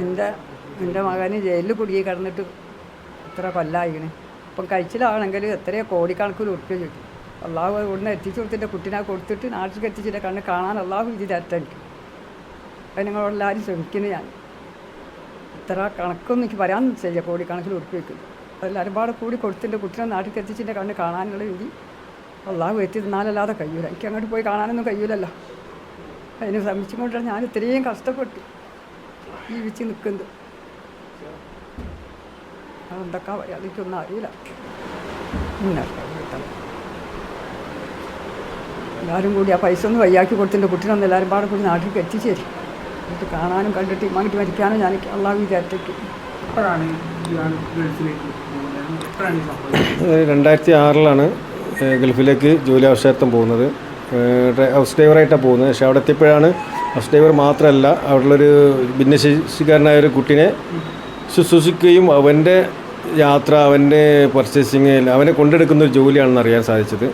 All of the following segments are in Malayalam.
എന്റെ എന്റെ മകന് ജയിലിൽ കുടുങ്ങി കിടന്നിട്ട് ഇത്ര കൊല്ലായിക്കണ് ഇപ്പം കഴിച്ചിലാണെങ്കിൽ എത്രയോ കോടിക്കണക്കിന് ഉറുപ്പ്യ കിട്ടും. അള്ളാഹു ഇവിടുന്ന് എത്തിച്ചു കൊടുത്തിട്ട് കുട്ടിനെ കൊടുത്തിട്ട് നാട്ടിലേക്ക് എത്തിച്ചിട്ട് കണ്ണ് കാണാൻ അള്ളാഹു ഇത് തരട്ടെ എനിക്ക്. അത് നിങ്ങളെല്ലാവരും ശ്രമിക്കുന്നു ഞാൻ. ഇത്ര കണക്കൊന്നും എനിക്ക് പറയാൻ ചെയ്യാം കോടിക്കണക്കിന് ഉറുപ്പ്യ വെക്കും അതെല്ലാവരും പാടെ കൂടി കൊടുത്തിട്ട് കുട്ടിനെ നാട്ടിലേക്ക് എത്തിച്ചിട്ട് കണ്ണ് കാണാനുള്ള രീതി അള്ളാഹു എത്തി നിന്നാലല്ലാതെ കഴിയൂല. എനിക്ക് അങ്ങോട്ട് പോയി കാണാനൊന്നും കഴിയൂലല്ലോ. അതിന് ശ്രമിച്ചുകൊണ്ടാണ് ഞാൻ ഇത്രയും കഷ്ടപ്പെട്ടു ജീവിച്ച് നിൽക്കുന്നത്. അതെന്തൊക്കെ പറയാം എനിക്കൊന്നും അറിയില്ല എല്ലാവരും കൂടി ആ പൈസ ഒന്ന് വയ്യാക്കി കൊടുത്തിന്റെ കുട്ടീനൊന്ന് എല്ലാവരും പാടെ കൂടി നാട്ടിലേക്ക് എത്തിച്ചേരി എന്നിട്ട് കാണാനും കണ്ടിട്ട് വാങ്ങിട്ട് മരിക്കാനും ഞാൻ അള്ളാ വിചാരിച്ചേക്ക്. രണ്ടായിരത്തി ആറിലാണ് ഗൾഫിലേക്ക് ജോലി ആവശ്യാർത്ഥം പോകുന്നത്. ഹൗസ് ഡ്രൈവറായിട്ടാണ് പോകുന്നത്. പക്ഷേ അവിടെ എത്തിയപ്പോഴാണ് ഹൗസ് ഡ്രൈവർ മാത്രമല്ല അവിടെയുള്ളൊരു ഭിന്നശേഷിക്കാരനായ ഒരു കുട്ടീനെ ശുശ്രൂഷിക്കുകയും അവന്റെ യാത്ര അവന്റെ പർച്ചേസിങ് അവനെ കൊണ്ടെടുക്കുന്ന ഒരു ജോലിയാണെന്ന് അറിയാൻ സാധിച്ചത്.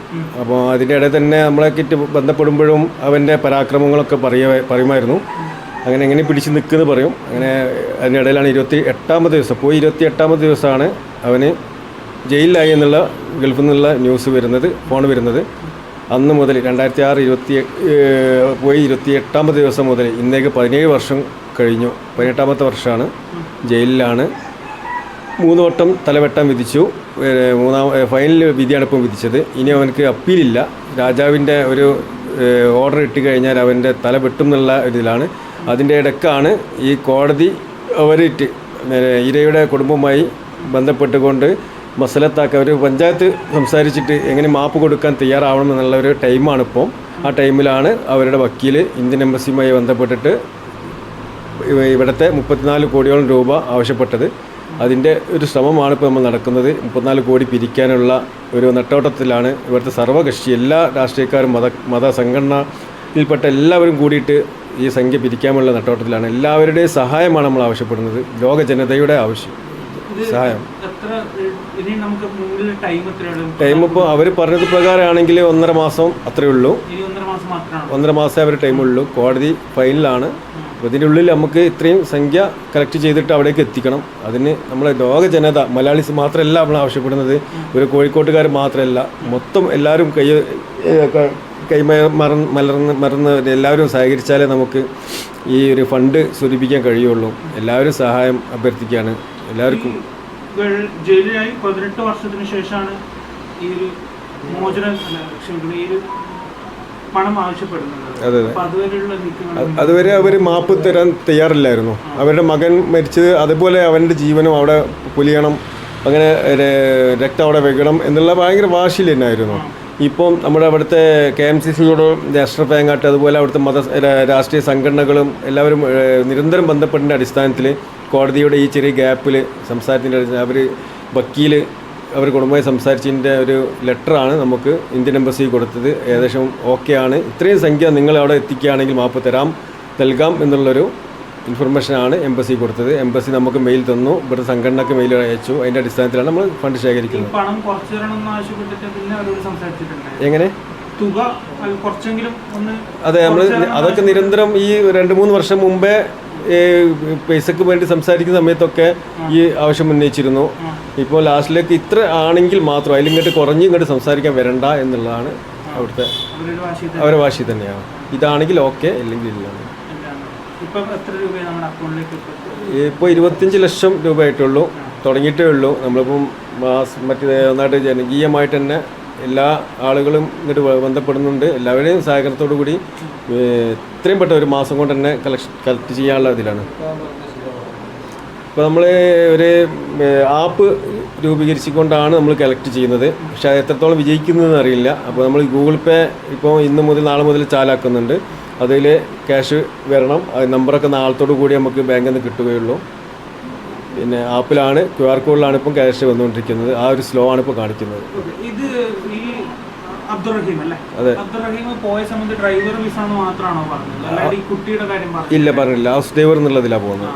അപ്പോൾ അതിന്റെ ഇടയിൽ തന്നെ നമ്മളെ കിറ്റ് ബന്ധപ്പെടുമ്പോഴും അവന്റെ പരാക്രമങ്ങളൊക്കെ പറയ പറയുമായിരുന്നു. അങ്ങനെ എങ്ങനെ പിടിച്ച് നിൽക്കുന്നത് പറയും. അങ്ങനെ അതിനിടയിലാണ് ഇരുപത്തി എട്ടാമത്തെ ദിവസം പോയി ഇരുപത്തി എട്ടാമത്തെ ദിവസമാണ് അവന് ജയിലിലായി എന്നുള്ള ഗൾഫിൽ നിന്നുള്ള ന്യൂസ് വരുന്നത് ഫോൺ വരുന്നത്. അന്ന് മുതൽ രണ്ടായിരത്തി ആറ് ഇരുപത്തി പോയി ഇരുപത്തി എട്ടാമത്തെ ദിവസം മുതൽ ഇന്നേക്ക് പതിനേഴ് വർഷം കഴിഞ്ഞു. പതിനെട്ടാമത്തെ വർഷമാണ്. ജയിലിലാണ്. മൂന്ന് വട്ടം തലവെട്ടം വിധിച്ചു. മൂന്നാം ഫൈനൽ വിധിയാണ് ഇപ്പം വിധിച്ചത്. ഇനി അവനക്ക് അപ്പീലില്ല. രാജാവിന്റെ ഒരു ഓർഡർ ഇട്ട് കഴിഞ്ഞാൽ അവന്റെ തല വെട്ടും എന്നുള്ള ഇതിലാണ് അതിന്റെ ഇടക്കാണ് ഈ കോടതി അവരിട്ട് ഇരയുടെ കുടുംബവുമായി ബന്ധപ്പെട്ടുകൊണ്ട് മസലത്താക്ക ഒരു പഞ്ചായത്ത് സംസാരിച്ചിട്ട് എങ്ങനെ മാപ്പ് കൊടുക്കാൻ തയ്യാറാവണം എന്നുള്ള ഒരു ടൈമാണ് ഇപ്പോൾ ആ ടൈമിലാണ് അവരുടെ വക്കീൽ ഇന്ത്യൻ എംബസിയുമായി ബന്ധപ്പെട്ടിട്ട് ഇവ- ഇവിടുത്തെ മുപ്പത്തിനാല് കോടിയോളം രൂപ ആവശ്യപ്പെട്ടത്. അതിന്റെ ഒരു ശ്രമമാണ് ഇപ്പോൾ നമ്മൾ നടക്കുന്നത്. മുപ്പത്തിനാല് കോടി പിരിക്കാനുള്ള ഒരു നെട്ടോട്ടത്തിലാണ് ഇവിടുത്തെ സർവകക്ഷി എല്ലാ രാഷ്ട്രീയക്കാരും മത മത സംഘടനയിൽപ്പെട്ട എല്ലാവരും കൂടിയിട്ട് ഈ സംഖ്യ പിരിക്കാനുള്ള നെട്ടോട്ടത്തിലാണ്. എല്ലാവരുടെയും സഹായമാണ് നമ്മൾ ആവശ്യപ്പെടുന്നത്. ലോക ജനതയുടെ ആവശ്യം സഹായം. ടൈം ഇപ്പോൾ അവർ പറഞ്ഞത് പ്രകാരമാണെങ്കിൽ ഒന്നര മാസം അത്രേ ഉള്ളൂ. ഒന്നര മാസമേ അവർ ടൈമുള്ളൂ കോടതി ഫൈനലാണ്. അപ്പോൾ ഇതിന്റെ ഉള്ളിൽ നമുക്ക് ഇത്രയും സംഖ്യ കളക്ട് ചെയ്തിട്ട് അവിടേക്ക് എത്തിക്കണം. അതിന് നമ്മളെ ലോക ജനത മലയാളീസ് മാത്രമല്ല നമ്മൾ ആവശ്യപ്പെടുന്നത്. ഒരു കോഴിക്കോട്ടുകാർ മാത്രമല്ല മൊത്തം എല്ലാവരും കൈ കൈമ മറന്ന് മലർന്ന് മറന്ന് എല്ലാവരും സഹകരിച്ചാലേ നമുക്ക് ഈ ഒരു ഫണ്ട് സ്വരൂപിക്കാൻ കഴിയുള്ളൂ. എല്ലാവരും സഹായം അഭ്യർത്ഥിക്കുകയാണ്. എല്ലാവർക്കും ജയിലിലായി പതിനെട്ട് വർഷത്തിന് ശേഷമാണ് ഈ ഒരു മോചനം ക്ഷമിക്കുന്നത് ക്ഷമിക്കണം ഈ ഒരു പണം ആവശ്യപ്പെടുന്നത്. അത് അതുവരെ അവർ മാപ്പ് തരാൻ തയ്യാറില്ലായിരുന്നു. അവരുടെ മകൻ മരിച്ചത് അതുപോലെ അവന്റെ ജീവനും അവിടെ പുലിയണം അങ്ങനെ രക്തം അവിടെ വെക്കണം എന്നുള്ള ഭയങ്കര വാശിയിൽ തന്നെയായിരുന്നു. ഇപ്പം നമ്മുടെ അവിടുത്തെ കെ എം സി സിയോടും രാഷ്ട്ര പേങ്ങാട്ട് അതുപോലെ അവിടുത്തെ മത രാഷ്ട്രീയ സംഘടനകളും എല്ലാവരും നിരന്തരം ബന്ധപ്പെട്ടതിന്റെ അടിസ്ഥാനത്തിൽ കോടതിയുടെ ഈ ചെറിയ ഗ്യാപ്പിൽ സംസാരത്തിന്റെ അവർ വക്കീൽ അവർ കുടുംബമായി സംസാരിച്ചതിന്റെ ഒരു ലെറ്ററാണ് നമുക്ക് ഇന്ത്യൻ എംബസി കൊടുത്തത്. ഏകദേശം ഓക്കെ ആണ് ഇത്രയും സംഖ്യ നിങ്ങൾ അവിടെ എത്തിക്കുകയാണെങ്കിൽ മാപ്പ് തരാം നൽകാം എന്നുള്ളൊരു ഇൻഫർമേഷനാണ് എംബസി കൊടുത്തത്. എംബസി നമുക്ക് മെയിൽ തന്നു. ഇവിടുത്തെ സംഘടനക്ക് മെയിൽ അയച്ചു. അതിന്റെ അടിസ്ഥാനത്തിലാണ് നമ്മൾ ഫണ്ട് ശേഖരിക്കുന്നത്. എങ്ങനെ? തുക കുറച്ചെങ്കിലും ഒന്ന് അതെ നമ്മൾ അതൊക്കെ നിരന്തരം ഈ രണ്ട് മൂന്ന് വർഷം മുമ്പേ പൈസക്ക് വേണ്ടി സംസാരിക്കുന്ന സമയത്തൊക്കെ ഈ ആവശ്യം ഉന്നയിച്ചിരുന്നു. ഇപ്പോൾ ലാസ്റ്റിലേക്ക് ഇത്ര ആണെങ്കിൽ മാത്രം അതിൽ ഇങ്ങോട്ട് കുറഞ്ഞ് ഇങ്ങോട്ട് സംസാരിക്കാൻ വരണ്ട എന്നുള്ളതാണ് അവിടുത്തെ അവരുടെ വാശി തന്നെയാണ്. ഇതാണെങ്കിൽ ഓക്കെ അല്ലെങ്കിൽ ഇല്ല ഇപ്പൊ എത്ര രൂപയാണ് നമ്മുടെ അക്കൗണ്ടിലേക്ക് ഇപ്പൊ ഇപ്പോൾ ഇരുപത്തിയഞ്ച് ലക്ഷം രൂപ ആയിട്ടുള്ളൂ തുടങ്ങിയിട്ടേ ഉള്ളൂ. നമ്മളിപ്പം മാസ് മറ്റേ നന്നായിട്ട് ജനകീയമായിട്ട് തന്നെ എല്ലാ ആളുകളും ഇങ്ങോട്ട് ബന്ധപ്പെടുന്നുണ്ട്. എല്ലാവരുടെയും സഹകരണത്തോടു കൂടി എത്രയും പെട്ട ഒരു മാസം കൊണ്ട് തന്നെ കളക്ഷൻ കളക്ട് ചെയ്യാനുള്ള ഇതിലാണ്. ഇപ്പോൾ നമ്മൾ ഒരു ആപ്പ് രൂപീകരിച്ചുകൊണ്ടാണ് നമ്മൾ കളക്ട് ചെയ്യുന്നത്. പക്ഷേ അത് എത്രത്തോളം വിജയിക്കുന്നതെന്ന് അറിയില്ല. അപ്പോൾ നമ്മൾ ഗൂഗിൾ പേ ഇപ്പോൾ ഇന്ന് മുതൽ നാളെ മുതൽ ചാലാക്കുന്നുണ്ട്. അതിൽ ക്യാഷ് വരണം. അത് നമ്പറൊക്കെ നാളത്തോടു കൂടി നമുക്ക് ബാങ്കിൽ നിന്ന് കിട്ടുകയുള്ളൂ. പിന്നെ ആപ്പിലാണ് ക്യു ആർ കോഡിലാണ് ഇപ്പം ക്യാഷ് വന്നുകൊണ്ടിരിക്കുന്നത്. ആ ഒരു സ്ലോ ആണ് ഇപ്പോൾ കാണിക്കുന്നത്. ഇത് ഈ അബ്ദുറഹീം അല്ലേ? അതെ. അബ്ദുറഹീം പോയ സമയത്ത് ഡ്രൈവർ വിസ മാത്രമാണോ പറഞ്ഞത്? അല്ലാതെ ഈ കുട്ടിയുടെ കാര്യം പറഞ്ഞു ഇല്ല പറഞ്ഞില്ല. ഹൗസ് ഡ്രൈവർ എന്നുള്ളതിലാണ് പോകുന്നത്.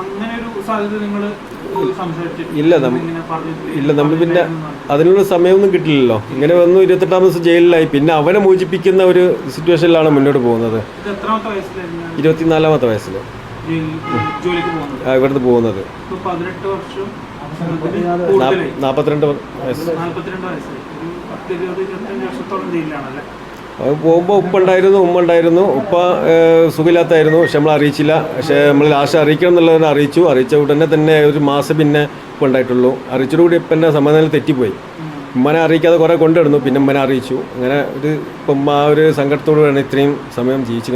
അങ്ങനെ ഒരു സാധ്യത നിങ്ങൾ ഇല്ല, ഇല്ല നമ്മൾ പിന്നെ അതിനുള്ള സമയമൊന്നും കിട്ടില്ലല്ലോ. ഇങ്ങനെ വന്നു ഇരുപത്തെട്ടാം ദിവസം ജയിലിലായി. പിന്നെ അവനെ മോചിപ്പിക്കുന്ന ഒരു സിറ്റുവേഷനിലാണ് മുന്നോട്ട് പോകുന്നത്. ഇരുപത്തിനാലാമത്തെ വയസ്സിൽ. ഇവിടുന്ന് പോകുന്നത്. നാൽപ്പത്തിരണ്ട് വയസ്സ് പോകുമ്പോൾ ഉപ്പ ഉണ്ടായിരുന്നു ഉമ്മ ഉണ്ടായിരുന്നു. ഉപ്പ സുഖമില്ലാത്തായിരുന്നു. പക്ഷെ നമ്മൾ അറിയിച്ചില്ല. പക്ഷേ നമ്മൾ ലാസ്റ്റ് അറിയിക്കണം എന്നുള്ളതിനെ അറിയിച്ചു. അറിയിച്ച ഉടനെ തന്നെ ഒരു മാസം പിന്നെ ഉപ്പ ഉണ്ടായിട്ടുള്ളൂ. അറിയിച്ചതോടുകൂടി ഇപ്പം എന്റെ സമാധാനം തെറ്റിപ്പോയി. ഉമ്മനെ അറിയിക്കാതെ കുറേ കൊണ്ടുവരുന്നു പിന്നെ ഉമ്മനെ അറിയിച്ചു. അങ്ങനെ ഒരു ഇപ്പം ആ ഒരു സങ്കടത്തോടുകൂടിയാണ് ഇത്രയും സമയം ജീവിച്ചു